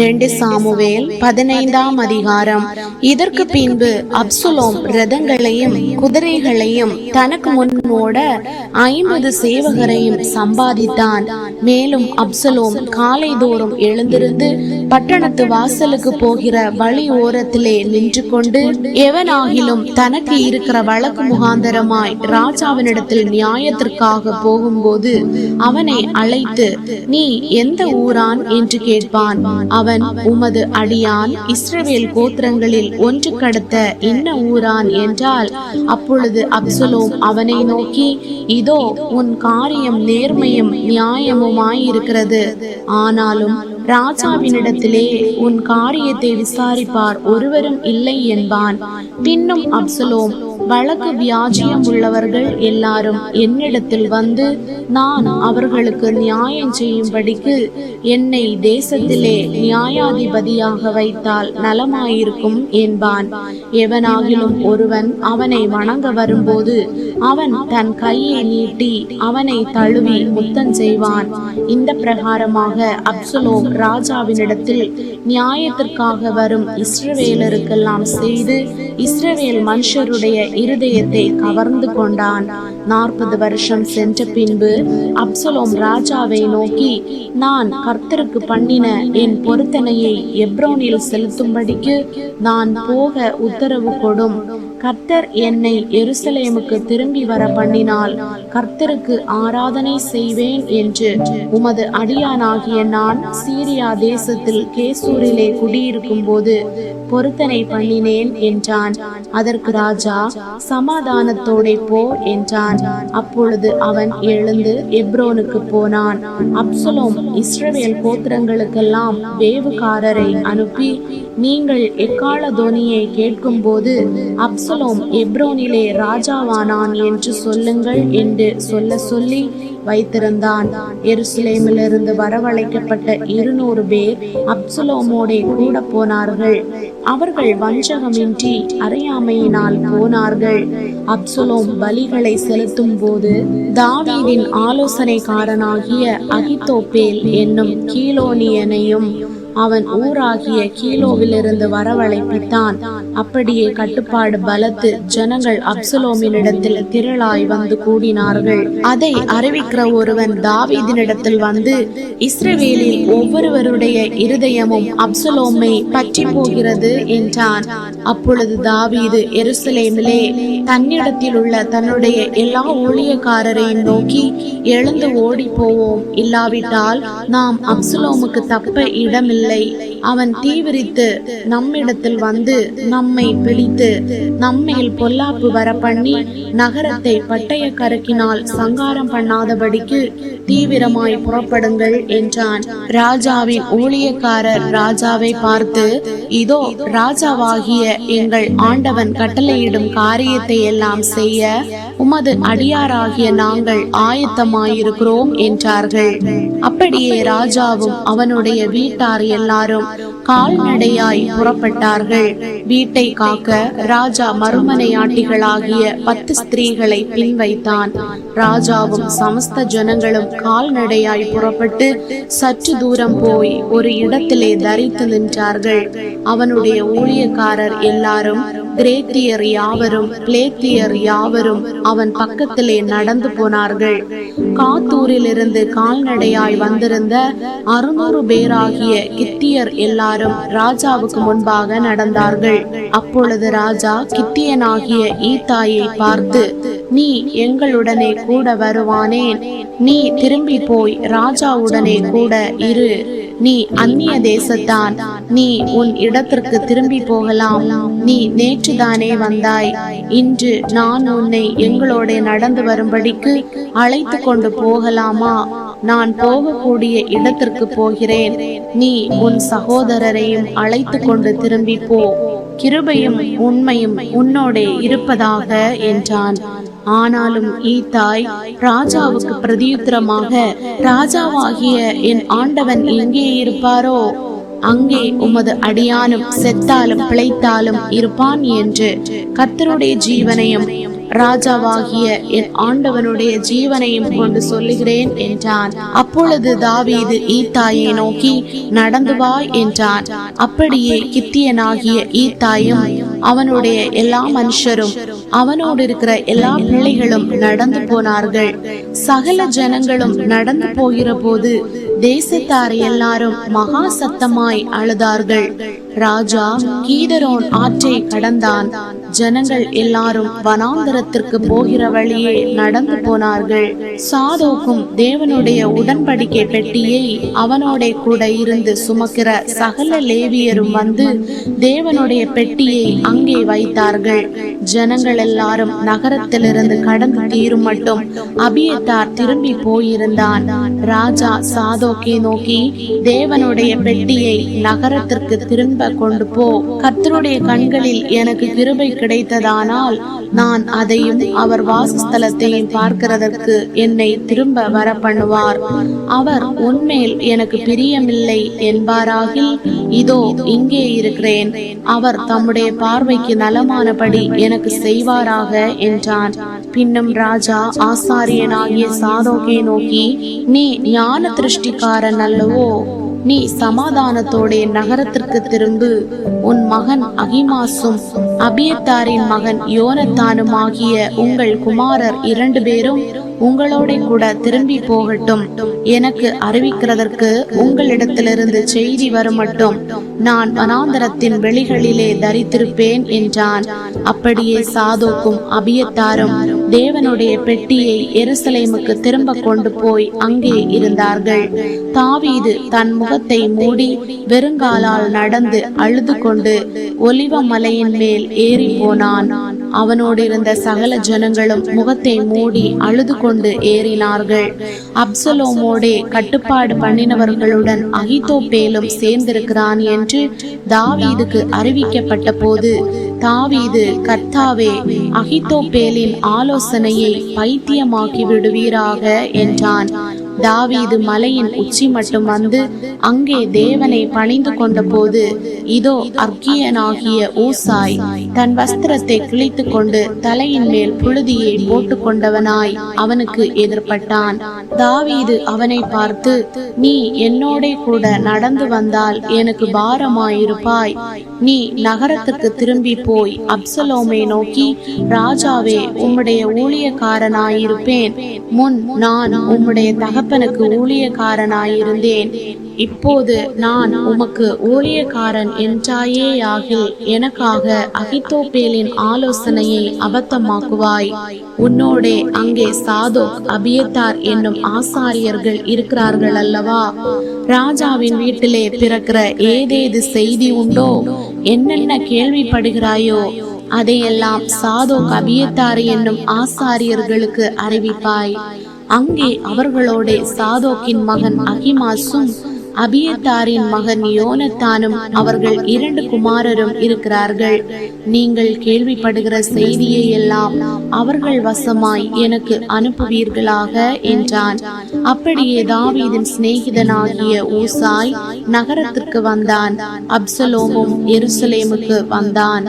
இரண்டு சாமுவேல் பதினைந்தாம் அதிகாரம். இதற்கு பின்பு அப்சுலோம் ரதங்களையும் குதிரைகளையும் தனக்கு முன்னோட ஐம்பது சேவகரையும் சம்பாதித்தான். மேலும் அப்சலோம் காலை தோறும் எழுந்திருந்து பட்டணத்து வாசலுக்கு போகிற வழி ஓரத்திலே நின்று கொண்டு எவனாகிலும் தனக்கு இருக்கிற வழக்கு முகாந்தரமாய் ராஜாவினிடத்தில் நியாயத்திற்காக போகும்போது அவனை அழைத்து நீ எந்த ஊரான்? என்று கேட்பான். அவன் உமது அடியான் இஸ்ரவேல் கோத்திரங்களில் ஒன்று கடத்த என்ன ஊரான் என்றால் அப்பொழுது அப்சலோம் அவனை நோக்கி இதோ உன் காரியம் நேர்மையும் நியாயமுமாயிருக்கிறது. ஆனாலும் ராஜாவினிடத்திலே உன் காரியத்தை விசாரிப்பார் ஒருவரும் இல்லை என்பான். பின்னும் அப்சலோம் வழக்கு வியாஜியம் உள்ளவர்கள் எல்லாரும் என்னிடத்தில் வந்து நான் அவர்களுக்கு நியாயம் செய்யும்படிக்கு என்னை தேசத்திலே நியாயாதிபதியாக வைத்தால் நலமாயிருக்கும் என்பான். எவனாகிலும் ஒருவன் அவனை வணங்க வரும்போது அவன் தன் கையை நீட்டி அவனை தழுவி முத்தம் செய்வான். இந்த பிரகாரமாக அப்சலோம் ராஜாவினிடத்தில் நியாயத்திற்காக வரும் இஸ்ரவேலருக்கெல்லாம் செய்து இஸ்ரவேல் மனுஷருடைய இருதயத்தை கவர்ந்து கொண்டான். நாற்பது வருஷம் சென்ற பின்பு அப்சலோம் ராஜாவை நோக்கி நான் கர்த்தருக்கு பண்ணின என் பொருத்தனையை எப்ரோனில் செலுத்தும்படிக்கு நான் போக உத்தரவு கொடும். கர்த்தர் என்னை எருசலேமுக்கு திரும்பி வர பண்ணினால் கர்த்தருக்கு ஆராதனை செய்வேன் என்று உமது அடியானாகிய நான் சீரியா தேசத்தில் கேசூரிலே குடியிருக்கும் போது பொருத்தனை பண்ணினேன் என்றான். அதற்கு ராஜா சமாதானத்தோடே போ என்றான். அப்பொழுது அவன் எழுந்து எப்ரோனுக்கு போனான். அப்சலோம் இஸ்ரவேல் கோத்திரங்களுக்கெல்லாம் வேவுகாரரை அனுப்பி நீங்கள் எக்கால துவனியை கேட்கும்போது அப்சலோம் எப்ரோனிலே ராஜாவானான் என்று சொல்லுங்கள் என்று சொல்ல சொல்லி வைத்திருந்தான். எருசலேமிலிருந்து வரவழைக்கப்பட்ட இருநூறு பேர் அப்சலோமோடே கூட போனார்கள். அவர்கள் வஞ்சகமின்றி அறியாமையினால் போனார்கள். அப்சலோம் பலிகளை செலுத்தும் போது தாவீதின் ஆலோசனைக்காரனாகிய அகிதோபேல் என்னும் கீலோனியனையும் அவன் ஊராகிய கீலோவிலிருந்து வரவழைப்பித்தான். அப்படியே கட்டுப்பாடு பலத்து ஜனங்கள் அப்சலோமினிடத்தில் திரளாய் வந்து கூடினார்கள். அதை அறிவிக்கிற ஒருவன் தாவீதினிடத்தில் வந்து இஸ்ரவேலில் ஒவ்வொருவருடைய இருதயமும் அப்சலோமை பற்றி போகிறது என்றான். அப்பொழுது தாவீது எருசலேமிலே தன்னிடத்தில் உள்ள தன்னுடைய எல்லா ஊழியக்காரரையும் நோக்கி எழுந்து ஓடி போவோம் இல்லாவிட்டால் நாம் அப்சலோமுக்கு தப்ப இடமில்லை. இல்லை அவன் தீவிரித்து நம்மிடத்தில் வந்து நம்மை பிடித்து நம்மேல் பொல்லாப்பு வர பண்ணி நகரத்தை பட்டய கரக்கினால் சங்காரம் பண்ணாதபடிக்கு தீவிரமாய் புறப்படுங்கள் என்றான். ராஜாவின் ஊழியக்காரர் ராஜாவை பார்த்து இதோ ராஜாவாகிய எங்கள் ஆண்டவன் கட்டளையிடும் காரியத்தை எல்லாம் செய்ய உமது அடியாராகிய நாங்கள் ஆயத்தமாயிருக்கிறோம் என்றார்கள். அப்படியே ராஜாவும் அவனுடைய வீட்டார் எல்லாரும் கால்நடையாய் புறப்பட்டார்கள். வீட்டை காக்க ராஜா மறுமனையாட்டிகளாகிய பத்து ஸ்திரீகளை பின்வைத்தான். ராஜாவும் சமஸ்த ஜனங்களும் கால்நடையாய் புறப்பட்டு சற்று தூரம் போய் ஒரு இடத்திலே தரித்து நின்றார்கள். அவனுடைய ஊழியக்காரர் எல்லாரும் கிரேத்தியர் யாவரும் பிளேத்தியர் யாவரும் அவன் பக்கத்திலே நடந்து போனார்கள். காத்தூரிலிருந்து கால்நடையாய் வந்திருந்த அறுநூறு பேராகிய கித்தியர் எல்லாரும் ராஜாவுக்கு முன்பாக நடந்தார்கள். அப்பொழுது ராஜா கித்தியனாகிய ஈத்தாயை பார்த்து நீ எங்களுடனே கூட வருவானேன் நீ திரும்பி போய் ராஜாவுடனே கூட இரு. நீ அந்நிய தேசத்தான். நீ உன் இடத்திற்கு திரும்பி போகலாம். நீ நேற்றுதானே வந்தாய். இன்று நான் உன்னை எங்களோட நடந்து வரும்படிக்கு அழைத்து கொண்டு போகலாமா? நான் போகக்கூடிய இடத்திற்கு போகிறேன். நீ உன் சகோதரரையும் அழைத்து கொண்டு திரும்பி போ. கிருபையும் உண்மையும் உன்னோடே இருப்பதாக என்றான். ஆனாலும் ஈத்தாய் ராஜாவுக்கு பிரதியுத்தரமாக ராஜாவாகிய என் ஆண்டவன் எங்கே இருப்பாரோ அங்கே உமது அடியானும் செத்தாலும் பிழைத்தாலும் இருப்பான் என்று கத்தருடைய ஜீவனையும் ராஜாவாகிய என் ஆண்டவனுடைய ஜீவனையும் கொண்டு சொல்லுகிறேன் என்றான். அப்பொழுது தாவீது ஈத்தாயை நோக்கி நடந்து வா என்றான். அப்படியே கித்தியனாகிய ஈத்தாயும் அவனுடைய எல்லா மனுஷரும் அவனோடு இருக்கிற எல்லா பிள்ளைகளும் நடந்து போனார்கள். சகல ஜனங்களும் நடந்து போகிற போது தேசத்தார் எல்லாரும் மகா சத்தமாய் அழுதார்கள். ராஜா கீதரோன் ஆற்றை கடந்தான். ஜனங்கள் எல்லாரும் வனாந்தரத்திற்கு போகிற வழியே நடந்து போனார்கள். சாதோக்கும் தேவனுடைய உடன்படிக்கை பெட்டியை அவனோட கூட இருந்து சுமக்கிற சகல லேவியரும் வந்து தேவனுடைய பெட்டியை அங்கே வைத்தார்கள். ஜனங்கள் எல்லாரும் நகரத்திலிருந்து கடந்து தீரும் மட்டும் அபியத்தார் திரும்பி போயிருந்தான். ராஜா சாதோக்கை நோக்கி தேவனுடைய பெட்டியை நகரத்திற்கு திரும்ப கொண்டு போ. கர்த்தருடைய கண்களில் எனக்கு கிருபை கிடைத்ததானால் நான் அதையும் அவர் வாசஸ்தலத்தையும் பார்க்கிறதற்கு என்னை திரும்ப வர பண்ணுவார் அவர் உன்மேல் எனக்கு பிரியமில்லை என்பாராகில் இதோ இங்கே இருக்கிறேன். அவர் தம்முடைய பார்வைக்கு நலமானபடி எனக்கு செய்வாராக என்றான். பின்னும் ராஜா ஆசாரியனாகிய சாதோகை நோக்கி நீ ஞான திருஷ்டிக்காரன் அல்லவோ? நீ சமாதானத்தோடே நகரத்திற்கு திரும்பு. உன் மகன் அகிமாசும் அபியத்தாரின் மகன் யோனத்தானும் ஆகிய உங்கள் குமாரர் இரண்டு பேரும் உங்களோட கூட திரும்பி போகட்டும். எனக்கு அறிவிக்கிறதற்கு உங்களிடத்திலிருந்து செய்தி வரமட்டும். நான் வனாந்தரத்தின் வெளிகளிலே தரித்திருப்பேன் என்றான். அப்படியே சாதோக்கும் அபியத்தாரும் தேவனுடைய பெட்டியை எருசலேமுக்கு திரும்ப கொண்டு போய் அங்கே இருந்தார்கள். தாவீது தன் முகத்தை மூடி வெறுங்காலால் நடந்து அழுது கொண்டு ஒலிவ மலையின் மேல் ஏறி போனான் அவனோடு இருந்த சகல ஜனங்களும் முகத்தை மூடி அழுது கொண்டு ஏறினார்கள். அப்சலோமோடே கட்டுப்பாடு பண்ணினவர்களுடன் அகிதோப்பேலும் சேர்ந்திருக்கிறான் என்று தாவீதுக்கு அறிவிக்கப்பட்ட போது தாவீது கர்த்தாவே அகிதோப்பேலின் ஆலோசனையை பைத்தியமாக்கி விடுவீராக என்றான். தாவீது மலையின் உச்சி மட்டும் வந்து அங்கே தேவனை பணிந்து கொண்டபோது இதோ அர்க்கியனாகிய ஊசாய் தன் வஸ்திரத்தை கிழித்து கொண்டு தலையின் மேல் புழுதியை போட்டுக் கொண்டவனாய் அவனுக்கு எதிர்பட்டான். தாவீது அவனை பார்த்து நீ என்னோட கூட நடந்து வந்தால் எனக்கு பாரமாயிருப்பாய். நீ நகரத்துக்கு திரும்பி போய் அப்சலோமை நோக்கி ராஜாவே உம்முடைய ஊழியக்காரனாயிருப்பேன். முன் நான் உம்முடைய தகப்பனுக்கு ஊழியக்காரனாயிருந்தேன். இப்போது நான் உமக்கு ஊழியக்காரன் என்றாயேயாகில் எனக்காக அகித்தோப்பேலின் ஆலோசனையை அபத்தமாக்குவாய். உன்னோடே அங்கே சாதோக் அபியத்தார் என்னும் ஆசாரியர்கள் இருக்கிறார்கள் அல்லவா? ராஜாவின் வீட்டிலே பிறக்கிற ஏதேது செய்தி உண்டோ? என்னென்ன கேள்விப்படுகிறாயோ? அதையெல்லாம் சாதோக் அபியத்தார் என்னும் ஆசாரியர்களுக்கு அறிவிப்பாய். அங்கே அவர்களோட சாதோக்கின் மகன் அகிமாசும் அபியத்தாரின் மகன் யோனத்தானும் அவர்கள் இரண்டு குமாரரும் இருக்கிறார்கள். நீங்கள் கேள்விப்படுகிற செய்தியை எல்லாம் அவர்கள் வசமாய் எனக்கு அனுப்புவீர்களாக என்றான். அப்படியே தாவீதின் சிநேகிதனாகிய ஊசாய் நகரத்துக்கு வந்தான். அப்சலோமும் எருசலேமுக்கு வந்தான்.